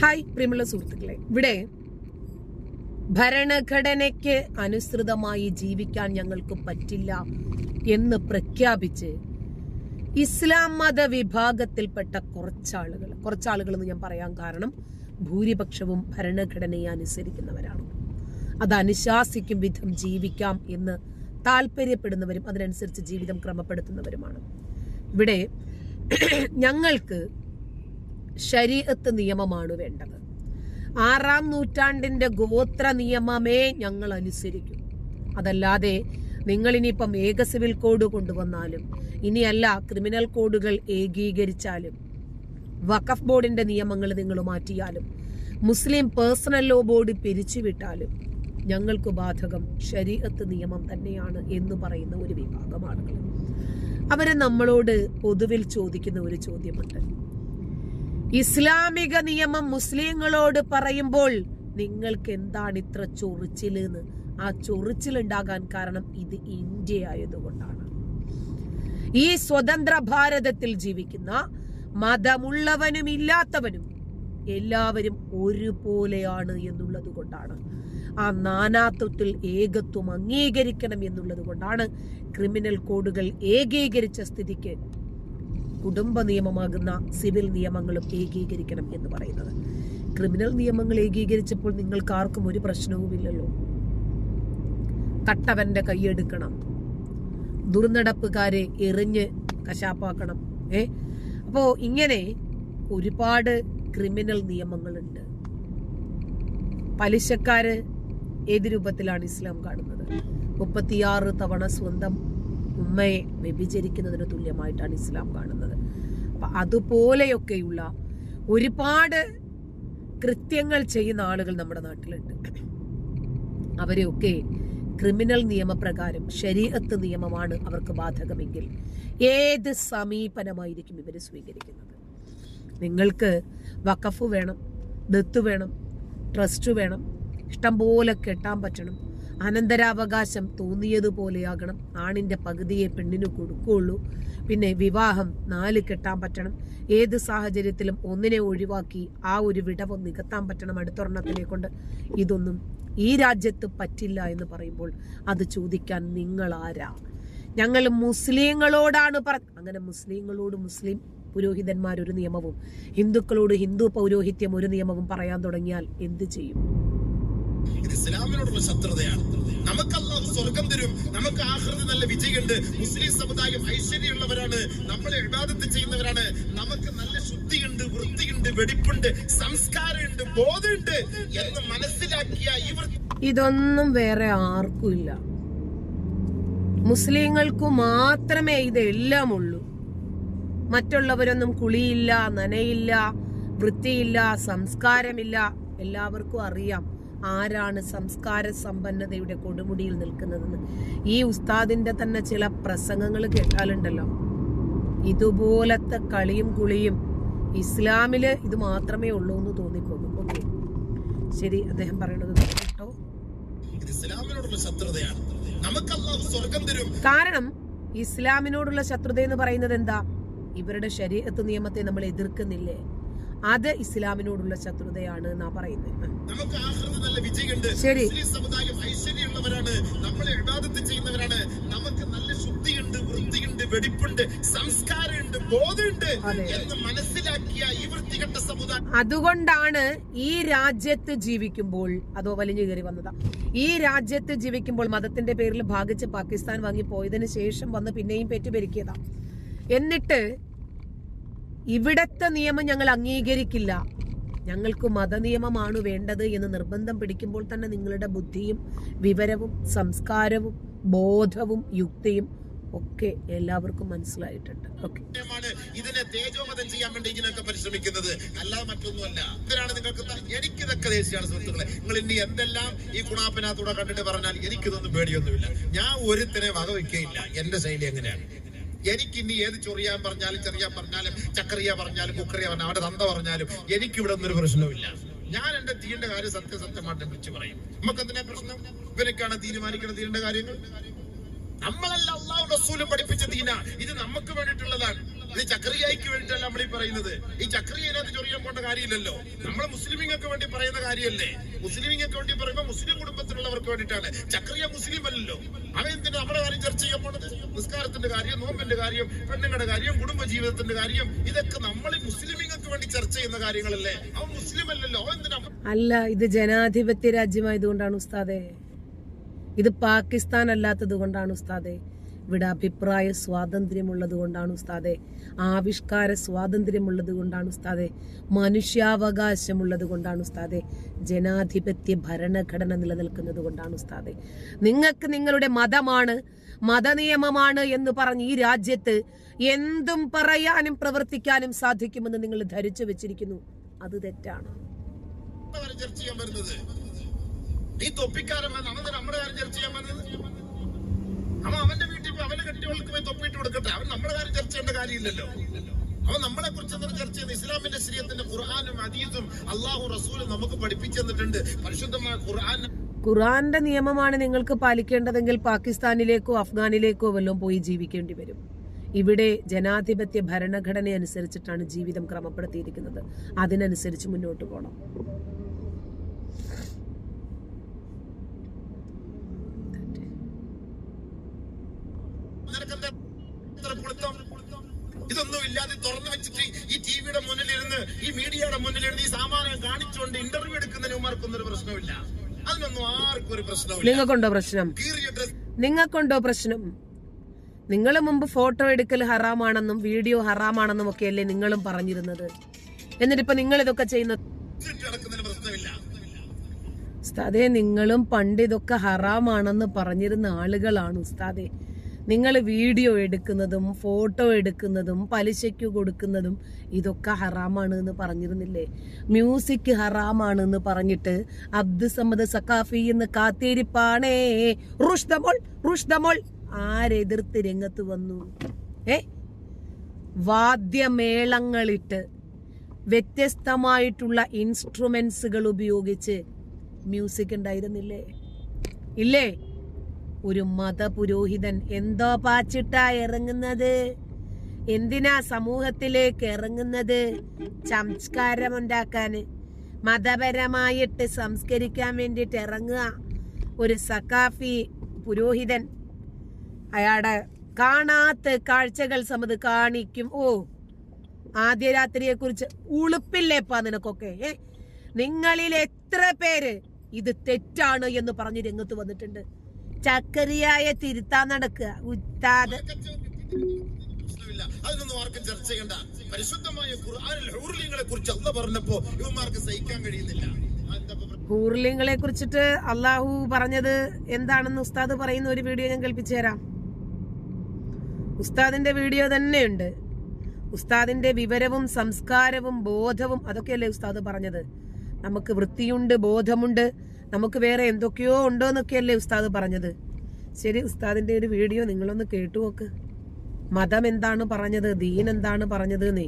Hi പ്രിയമുള്ള സുഹൃത്തുക്കളെ. ഇവിടെ ഭരണഘടനയ്ക്ക് അനുസൃതമായി ജീവിക്കാൻ ഞങ്ങൾക്ക് പറ്റില്ല എന്ന് പ്രഖ്യാപിച്ച് ഇസ്ലാം മത വിഭാഗത്തിൽപ്പെട്ട കുറച്ചാളുകൾ കുറച്ചാളുകൾ എന്ന് ഞാൻ പറയാൻ കാരണം ഭൂരിപക്ഷവും ഭരണഘടനയെ അനുസരിക്കുന്നവരാണ്. അത് അനുശാസിക്കും വിധം ജീവിക്കാം എന്ന് താല്പര്യപ്പെടുന്നവരും അതിനനുസരിച്ച് ജീവിതം ക്രമപ്പെടുത്തുന്നവരുമാണ്. ഇവിടെ ഞങ്ങൾക്ക് ശരീഅത്ത് നിയമമാണ് വേണ്ടത്. ആറാം നൂറ്റാണ്ടിന്റെ ഗോത്ര നിയമമേ ഞങ്ങൾ അനുസരിക്കും. അതല്ലാതെ നിങ്ങൾ ഇനിയിപ്പം ഏക സിവിൽ കോഡ് കൊണ്ടുവന്നാലും ഇനിയല്ല ക്രിമിനൽ കോഡുകൾ ഏകീകരിച്ചാലും വഖഫ് ബോർഡിന്റെ നിയമങ്ങൾ നിങ്ങൾ മാറ്റിയാലും മുസ്ലിം പേഴ്സണൽ ലോ ബോർഡ് പിരിച്ചുവിട്ടാലും ഞങ്ങൾക്ക് ബാധകം ശരീഅത്ത് നിയമം തന്നെയാണ് എന്ന് പറയുന്ന ഒരു വിഭാഗം ആളുകൾ. അവരെ നമ്മളോട് പൊതുവിൽ ചോദിക്കുന്ന ഒരു ചോദ്യമുണ്ട്. ഇസ്ലാമിക നിയമം മുസ്ലിങ്ങളോട് പറയുമ്പോൾ നിങ്ങൾക്ക് എന്താണ് ഇത്ര ചൊറിച്ചിലെന്ന്? ആ ചൊറിച്ചിൽ ഉണ്ടാകാൻ കാരണം ഇത് ഇന്ത്യ ആയതുകൊണ്ടാണ് ഈ സ്വതന്ത്ര ഭാരതത്തിൽ ജീവിക്കുന്ന മതമുള്ളവനും ഇല്ലാത്തവനും എല്ലാവരും ഒരുപോലെയാണ് എന്നുള്ളത് കൊണ്ടാണ് ആ നാനാത്വത്തിൽ ഏകത്വം അംഗീകരിക്കണം എന്നുള്ളത് കൊണ്ടാണ് ക്രിമിനൽ കോഡുകൾ ഏകീകരിച്ച സ്ഥിതിക്ക് കുടുംബ നിയമമാകുന്ന സിവിൽ നിയമങ്ങളും ഏകീകരിക്കണം എന്ന് പറയുന്നത്. ക്രിമിനൽ നിയമങ്ങൾ ഏകീകരിച്ചപ്പോൾ നിങ്ങൾക്ക് ആർക്കും ഒരു പ്രശ്നവുമില്ലല്ലോ. തട്ടവന്റെ കൈയെടുക്കണം ദുർനടപ്പുകാരെ എറിഞ്ഞ് കശാപ്പാക്കണം. ഏ? അപ്പോ ഇങ്ങനെ ഒരുപാട് ക്രിമിനൽ നിയമങ്ങളുണ്ട്. പലിശക്കാര് ഏത് രൂപത്തിലാണ് ഇസ്ലാം കാണുന്നത്? മുപ്പത്തിയാറ് തവണ സ്വന്തം ഉമ്മയെ വ്യഭിചരിക്കുന്നതിന് തുല്യമായിട്ടാണ് ഇസ്ലാം കാണുന്നത്. അപ്പൊ അതുപോലെയൊക്കെയുള്ള ഒരുപാട് കൃത്യങ്ങൾ ചെയ്യുന്ന ആളുകൾ നമ്മുടെ നാട്ടിലുണ്ട്. അവരെയൊക്കെ ക്രിമിനൽ നിയമപ്രകാരം ശരീരത്ത് നിയമമാണ് അവർക്ക് ബാധകമെങ്കിൽ ഏത് സമീപനമായിരിക്കും ഇവർ സ്വീകരിക്കുന്നത്? നിങ്ങൾക്ക് വഖഫ് വേണം ദത്ത് വേണം ട്രസ്റ്റ് വേണം ഇഷ്ടം പോലെ കെട്ടാൻ പറ്റണം അനന്തരാവകാശം തോന്നിയതുപോലെയാകണം. ആണിന്റെ പകുതിയെ പെണ്ണിന് കൊടുക്കുകയുള്ളൂ. പിന്നെ വിവാഹം നാല് കെട്ടാൻ പറ്റണം. ഏത് സാഹചര്യത്തിലും ഒന്നിനെ ഒഴിവാക്കി ആ ഒരു വിടവ് നികത്താൻ പറ്റണം അടുത്തൊരെണ്ണത്തിനെ കൊണ്ട് ഇതൊന്നും ഈ രാജ്യത്ത് പറ്റില്ല എന്ന് പറയുമ്പോൾ അത് ചോദിക്കാൻ നിങ്ങൾ ആരാ ഞങ്ങൾ മുസ്ലിങ്ങളോടാണ് പറ അങ്ങനെ മുസ്ലിങ്ങളോട് മുസ്ലിം പുരോഹിതന്മാരൊരു നിയമവും ഹിന്ദുക്കളോട് ഹിന്ദു പൗരോഹിത്യം ഒരു നിയമവും പറയാൻ തുടങ്ങിയാൽ എന്ത് ചെയ്യും? ഇസ്ലാമിനോടുള്ള ശത്രുതയാണ്. നമുക്ക് അള്ളാഹു സ്വർഗം തരും. നമുക്ക് ആഹൃതി നല്ല വിജയമുണ്ട്. മുസ്ലിം സമുദായം ഐശ്വര്യമുള്ളവരാണ്. നമ്മൾ ഇബാദത്ത് ചെയ്യുന്നവരാണ്. നമുക്ക് നല്ല ശുദ്ധിയുണ്ട് വൃത്തിയുണ്ട് വെടിപ്പുണ്ട് സംസ്കാരമുണ്ട് ബോധമുണ്ട് എന്ന് മനസ്സിലാക്കിയ ഇവർ ഇതൊന്നും വേറെ ആർക്കും ഇല്ല. മുസ്ലിങ്ങൾക്ക് മാത്രമേ ഇതെല്ലാം ഉള്ളൂ. മറ്റുള്ളവരൊന്നും കുളിയില്ല നനയില്ല വൃത്തിയില്ല സംസ്കാരമില്ല. എല്ലാവർക്കും അറിയാം. ആരാണ് സംസ്കാര സമ്പന്നതയുടെ കൊടുമുടിയിൽ നിൽക്കുന്നതെന്ന്. ഈ ഉസ്താദിന്റെ തന്നെ ചില പ്രസംഗങ്ങൾ കേട്ടാലുണ്ടല്ലോ. ഇതുപോലത്തെ കളിയും കുളിയും ഇസ്ലാമിൽ ഇത് മാത്രമേ ഉള്ളൂ എന്ന് തോന്നിപ്പോകും. ഓക്കെ. ശരി അദ്ദേഹം പറയണത് കേട്ടോ. കാരണം ഇസ്ലാമിനോടുള്ള ശത്രുത എന്ന് പറയുന്നത് എന്താ? ഇവരുടെ ശരീരത്ത് നിയമത്തെ നമ്മൾ എതിർക്കുന്നില്ലേ? അത് ഇസ്ലാമിനോടുള്ള ശത്രുതയാണ് എന്നാ പറയുന്നത്. ശരി. സമുദായം ഐശ്വര്യമുള്ളവരാണ്. നമ്മൾ ചെയ്യുന്നവരാണ്. നമുക്ക് നല്ല ശുദ്ധിയുണ്ട് വൃത്തിയുണ്ട് വെടിപ്പുണ്ട് സംസ്കാരമുണ്ട് ബോധമുണ്ട് എന്ന് മനസ്സിലാക്കിയ ഈ വൃത്തികെട്ട സമുദായം. അതുകൊണ്ടാണ് ഈ രാജ്യത്ത് ജീവിക്കുമ്പോൾ അതോ വലിഞ്ഞു കയറി വന്നതാ. ഈ രാജ്യത്ത് ജീവിക്കുമ്പോൾ മതത്തിന്റെ പേരിൽ ഭാഗിച്ച് പാകിസ്ഥാൻ വാങ്ങി പോയതിനു ശേഷം വന്ന് പിന്നെയും പെറ്റുപെരുക്കിയതാ. എന്നിട്ട് ഇവിടത്തെ നിയമം ഞങ്ങൾ അംഗീകരിക്കില്ല. ഞങ്ങൾക്ക് മതനിയമമാണ് വേണ്ടത് എന്ന് നിർബന്ധം പിടിക്കുമ്പോൾ തന്നെ നിങ്ങളുടെ ബുദ്ധിയും വിവരവും സംസ്കാരവും ബോധവും യുക്തിയും ഒക്കെ എല്ലാവർക്കും മനസ്സിലായിട്ടുണ്ട്. ഓക്കെ. ഇതിനെ തേജോമതം ചെയ്യാൻ വേണ്ടി ഇങ്ങനെയൊക്കെ പരിശ്രമിക്കുന്നത്. അല്ലാതെ മറ്റൊന്നുമല്ല. ഇതിനാണ് നിങ്ങൾക്ക് എനിക്ക് ഇതൊക്കെ ദേശീയാണ് സുഹൃത്തുക്കളെ. നിങ്ങൾ ഇനി എന്തെല്ലാം ഈ കുണാപ്പിനകത്തൂടെ കണ്ടിട്ട് പറഞ്ഞാൽ എനിക്കിതൊന്നും പേടിയൊന്നുമില്ല. ഞാൻ ഒരുത്തരെ വകവയ്ക്കയില്ല എന്റെ ശൈലി എങ്ങനെയാണ്? എനിക്ക് ഇനി ഏത് ചൊറിയാൻ പറഞ്ഞാലും ചെറിയാൻ പറഞ്ഞാലും ചക്കറിയ പറഞ്ഞാലും കുക്കറിയ പറഞ്ഞാലും അവിടെ തന്ത പറഞ്ഞാലും എനിക്ക് ഇവിടെ ഒന്നൊരു പ്രശ്നവുമില്ല. ഞാൻ എന്റെ തീന്റെ കാര്യം സത്യസത്യമായിട്ട് വിളിച്ചു പറയും. നമുക്ക് എന്തിനാ പ്രശ്നം? ഇവരൊക്കെയാണ് തീരുമാനിക്കുന്ന തീരേണ്ട കാര്യങ്ങൾ? നമ്മളല്ല അള്ളാഹു റസൂലും പഠിപ്പിച്ച തീന ഇത് നമുക്ക് വേണ്ടിയിട്ടുള്ളതാണ്. ഇത് ചക്രിയായിക്ക് വേണ്ടിയല്ല നമ്മൾ ഈ പറയുന്നത്. ഈ അതിനകത്ത് ചൊറിയാൻ പോണ്ട കാര്യമില്ലല്ലോ. നമ്മളെ മുസ്ലിമിങ്ങൾക്ക് വേണ്ടി പറയുന്ന കാര്യമല്ലേ? മുസ്ലിമിങ്ങൾക്ക് വേണ്ടി പറയുമ്പോൾ മുസ്ലിം കുടുംബത്തിലുള്ളവർക്ക് വേണ്ടിയിട്ടാണ്. ചക്രിയ മുസ്ലിം അല്ലല്ലോ. അവയെന്തിനാ നമ്മുടെ കാര്യം ചർച്ച ചെയ്യാൻ പോണത്? നിസ്കാരത്തിന്റെ കാര്യം നോമ്പിന്റെ കാര്യം പെണ്ണുങ്ങളുടെ കാര്യം കുടുംബ ജീവിതത്തിന്റെ കാര്യം ഇതൊക്കെ നമ്മൾ മുസ്ലിമിങ്ങൾക്ക് വേണ്ടി ചർച്ച ചെയ്യുന്ന കാര്യങ്ങളല്ലേ? അവൻ മുസ്ലിം അല്ലല്ലോ. അവൻ അല്ല ഇത് ജനാധിപത്യ രാജ്യമായതുകൊണ്ടാണ് ഉസ്താദേ. ഇത് പാകിസ്ഥാൻ അല്ലാത്തത് കൊണ്ടാണ് ഉസ്താദെ. ഇവിടെ അഭിപ്രായ സ്വാതന്ത്ര്യമുള്ളത് കൊണ്ടാണ് ഉസ്താദെ. ആവിഷ്കാര സ്വാതന്ത്ര്യമുള്ളത് കൊണ്ടാണ് ഉസ്താദെ. മനുഷ്യാവകാശമുള്ളത് കൊണ്ടാണ് ഉസ്താദെ ജനാധിപത്യ ഭരണഘടന നിലനിൽക്കുന്നത് കൊണ്ടാണ് ഉസ്താദെ നിങ്ങൾക്ക് നിങ്ങളുടെ മതമാണ് മതനിയമമാണ് എന്ന് പറഞ്ഞ് ഈ രാജ്യത്ത് എന്തും പറയാനും പ്രവർത്തിക്കാനും സാധിക്കുമെന്ന് നിങ്ങൾ ധരിച്ചു വെച്ചിരിക്കുന്നു. അത് തെറ്റാണ്. ഈ തൊപ്പിക്കാരൻ നമ്മുടെ കാര്യം ചർച്ച ചെയ്യാൻ വരുന്നത്? അവൻ അവന്റെ വീട്ടിൽ പോയി അവന്റെ കെട്ടികൾക്ക് പോയി തൊപ്പിട്ട് കൊടുക്കട്ടെ. അവൻ നമ്മുടെ കാര്യം ചർച്ച ചെയ്യേണ്ട കാര്യമില്ലല്ലോ. അവൻ നമ്മളെ കുറിച്ച് എന്താണ് ചർച്ച ചെയ്യുന്നത് ഇസ്ലാമിന്റെ ശരീരത്തിന്റെ ഖുർആാനും അതീതും അള്ളാഹു റസൂലും നമുക്ക് പഠിപ്പിച്ചു തന്നിട്ടുണ്ട്. പരിശുദ്ധമായ ഖുർആൻ ഖുറാന്റെ നിയമമാണ് നിങ്ങൾക്ക് പാലിക്കേണ്ടതെങ്കിൽ പാകിസ്ഥാനിലേക്കോ അഫ്ഗാനിലേക്കോ വല്ലതും പോയി ജീവിക്കേണ്ടി വരും. ഇവിടെ ജനാധിപത്യ ഭരണഘടന അനുസരിച്ചിട്ടാണ് ജീവിതം ക്രമപ്പെടുത്തിയിരിക്കുന്നത്. അതിനനുസരിച്ച് മുന്നോട്ട് പോകണം. നിനക്കെന്താ? ഇതൊന്നും ഇല്ലാതെ തുറന്നു വെച്ചിട്ട് ഈ ടിവിയുടെ മുന്നിലിരുന്ന് ഈ മീഡിയയുടെ മുന്നിലിരുന്ന് ഈ സാമാനം കാണിച്ചുകൊണ്ട് ഇന്റർവ്യൂ എടുക്കുന്നതിന് ഉമാർക്കൊന്നും ഒരു പ്രശ്നമില്ല അതിനൊന്നും ആർക്കും ഒരു പ്രശ്നമില്ല നിങ്ങൾക്കുണ്ടോ പ്രശ്നം? നിങ്ങൾക്കുണ്ടോ പ്രശ്നം? നിങ്ങൾ മുമ്പ് ഫോട്ടോ എടുക്കൽ ഹറാമാണെന്നും വീഡിയോ ഹറാമാണെന്നും ഒക്കെ അല്ലേ നിങ്ങളും പറഞ്ഞിരുന്നത്. എന്നിട്ടിപ്പോ നിങ്ങൾ ഇതൊക്കെ ചെയ്യുന്ന ഉസ്താദെ നിങ്ങളും പണ്ട് ഇതൊക്കെ ഹറാമാണെന്ന് പറഞ്ഞിരുന്ന ആളുകളാണ് ഉസ്താദെ. നിങ്ങൾ വീഡിയോ എടുക്കുന്നതും ഫോട്ടോ എടുക്കുന്നതും പലിശയ്ക്ക് കൊടുക്കുന്നതും ഇതൊക്കെ ഹറാമാണ് എന്ന് പറഞ്ഞിരുന്നില്ലേ? മ്യൂസിക് ഹറാമാണ് എന്ന് പറഞ്ഞിട്ട് അബ്ദുസമ്മദ് സക്കാഫി എന്ന് കാത്തിരിപ്പാണേ. റുഷ്ദമോൾ റുഷ്ദമോൾ. ആരെതിർത്ത് രംഗത്ത് വന്നു? ഏ? വാദ്യമേളങ്ങളിട്ട് വ്യത്യസ്തമായിട്ടുള്ള ഇൻസ്ട്രുമെന്റ്സുകൾ ഉപയോഗിച്ച് മ്യൂസിക് ഉണ്ടായിരുന്നില്ലേ? ഇല്ലേ? ഒരു മതപുരോഹിതൻ എന്തോ പാച്ചിട്ടാ ഇറങ്ങുന്നത്? എന്തിനാ സമൂഹത്തിലേക്ക് ഇറങ്ങുന്നത്? സംസ്കാരം ഉണ്ടാക്കാന് മതപരമായിട്ട് സംസ്കരിക്കാൻ വേണ്ടിയിട്ട് ഇറങ്ങുക. ഒരു സക്കാഫി പുരോഹിതൻ അയാടെ കാണാത്ത കാഴ്ചകൾ സമത് കാണിക്കും. ഓ ആദ്യ രാത്രിയെ കുറിച്ച് ഉളുപ്പില്ലേപ്പാ നിനക്കൊക്കെ ഏ? നിങ്ങളിൽ എത്ര പേര് ഇത് തെറ്റാണ് എന്ന് പറഞ്ഞ് രംഗത്ത് വന്നിട്ടുണ്ട്. ചക്കരിയായ തിരുത്താൻ നടക്കുക. ഉത്താദ് അതിനൊന്നും ആർക്കും ചർച്ച ചെയ്യണ്ട. പരിശുദ്ധമായ ഖുർആനിൽ ഹൂർലിങ്ങളെ കുറിച്ച് അല്ല പറഞ്ഞപ്പോ ഇവന്മാർക്ക് സഹിക്കാൻ കഴിയുന്നില്ല. ഹൂർലിങ്ങളെ കുറിച്ചിട്ട് അള്ളാഹു പറഞ്ഞത് എന്താണെന്ന് ഉസ്താദ് പറയുന്ന ഒരു വീഡിയോ ഞാൻ കേൾപ്പിച്ചു തരാം. ഉസ്താദിന്റെ വീഡിയോ തന്നെയുണ്ട്. ഉസ്താദിന്റെ വിവരവും സംസ്കാരവും ബോധവും അതൊക്കെയല്ലേ ഉസ്താദ് പറഞ്ഞത്. നമുക്ക് വൃത്തിയുണ്ട് ബോധമുണ്ട്. നമുക്ക് വേറെ എന്തൊക്കെയോ ഉണ്ടോ എന്നൊക്കെയല്ലേ ഉസ്താദ് പറഞ്ഞത്. ശരി ഉസ്താദിന്റെ ഒരു വീഡിയോ നിങ്ങളൊന്ന് കേട്ടു നോക്ക്. മതം എന്താണ് പറഞ്ഞത്? ദീൻ എന്താണ് പറഞ്ഞത് നീ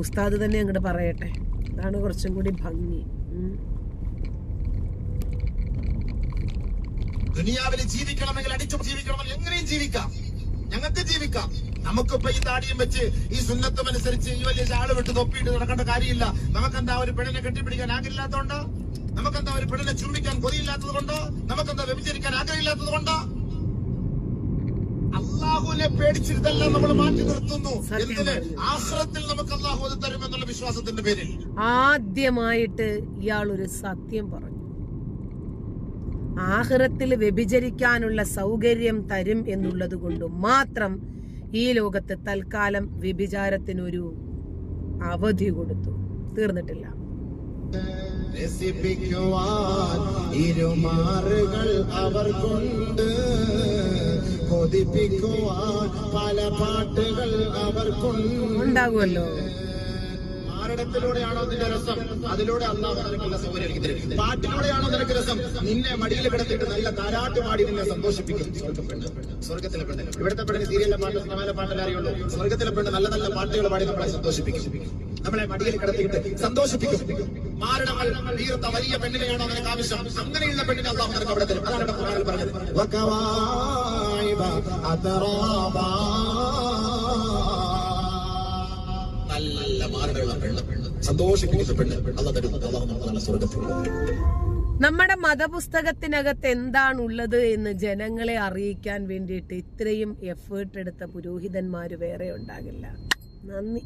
ഉസ്താദ് തന്നെ അങ്ങോട്ട് പറയട്ടെ. അതാണ് കുറച്ചും കൂടി ഭംഗി. ദുനിയാവിൽ ജീവിക്കണമെങ്കിൽ അടിച്ചു ജീവിക്കണമെങ്കിൽ എങ്ങനെയും ജീവിക്കാം. ഞങ്ങൾക്ക് ജീവിക്കാം. നമുക്കിപ്പോ ഈ താടിയും വെച്ച് ഈ സുന്നത്തം അനുസരിച്ച് ഈ വലിയ ചാൾ വിട്ട് തൊപ്പിയിട്ട് നടക്കേണ്ട കാര്യമില്ല. നമുക്ക് എന്താ ഒരു പെണ്ണിനെ കെട്ടിപ്പിടിക്കാൻ ആഗ്രഹമില്ലാത്തതുകൊണ്ടോ? നമുക്കെന്താ ഒരു പെണ്ണിനെ ചുംബിക്കാൻ കൊതിയില്ലാത്തത് കൊണ്ടോ? നമുക്കെന്താ വ്യഭിചരിക്കാൻ ആഗ്രഹമില്ലാത്തത് കൊണ്ടോ? അള്ളാഹുവിനെ പേടിച്ചിരുന്നല്ല നമ്മൾ മാറ്റി നിർത്തുന്നു. എന്തിന്. ആശ്രത്തിൽ നമുക്ക് അള്ളാഹു അത് തരും എന്നുള്ള വിശ്വാസത്തിന്റെ പേരിൽ. ആദ്യമായിട്ട് ഇയാൾ ഒരു സത്യം പറഞ്ഞു. ആഹ്റത്തിൽ വ്യഭിചരിക്കാനുള്ള സൗകര്യം തരും എന്നുള്ളത് കൊണ്ട് മാത്രം ഈ ലോകത്ത് തൽക്കാലം വ്യഭിചാരത്തിനൊരു അവധി കൊടുത്തു. തീർന്നിട്ടില്ല. രസിപ്പിക്കുവാൻ ഇരുമാറുകൾ അവർക്കുണ്ട്. കൊതിപ്പിക്കുവാൻ പല പാട്ടുകൾ അവർക്കുണ്ട്. മാരടത്തിലൂടെയാണോ നിന്റെ രസം? അതിലൂടെ അള്ളാഹു നിനക്കുള്ള സൗകര്യം എനിക്ക് തരും പാട്ടിലൂടെയാണോ നിനക്ക് രസം? നിന്നെ മടിയിൽ കിടത്തിട്ട് നല്ല താരാട്ട് പാടി നിന്നെ സന്തോഷിപ്പിക്കും. സ്വർഗത്തിലെ പെണ്ണ്. ഇവിടുത്തെ പെണ്ണിന് സീരിയലിലെ പാട്ട് സിനിമയിലെ പാട്ടല്ലേ അറിയുള്ളൂ. സ്വർഗത്തിലെ പെണ്ണ് നല്ല നല്ല പാട്ടുകൾ പാടി നമ്മളെ സന്തോഷിപ്പിക്കും. നമ്മളെ മടിയിൽ കിടത്തിയിട്ട് സന്തോഷിപ്പിക്കും. മാരണങ്ങൾ തീർത്ത വലിയ പെണ്ണിനെയാണോ നിനക്ക് ആവശ്യം? അങ്ങനെയുള്ള പെണ്ണിനെ അള്ളാഹു നിനക്ക് അവിടെ തരും. അതാണ് പറഞ്ഞത്. അള്ളാഹു നമ്മുടെ മതപുസ്തകത്തിനകത്ത് എന്താണുള്ളത് എന്ന് ജനങ്ങളെ അറിയിക്കാൻ വേണ്ടിയിട്ട് ഇത്രയും എഫേർട്ട് എടുത്ത പുരോഹിതന്മാര് വേറെ ഉണ്ടാകില്ല. നന്ദി.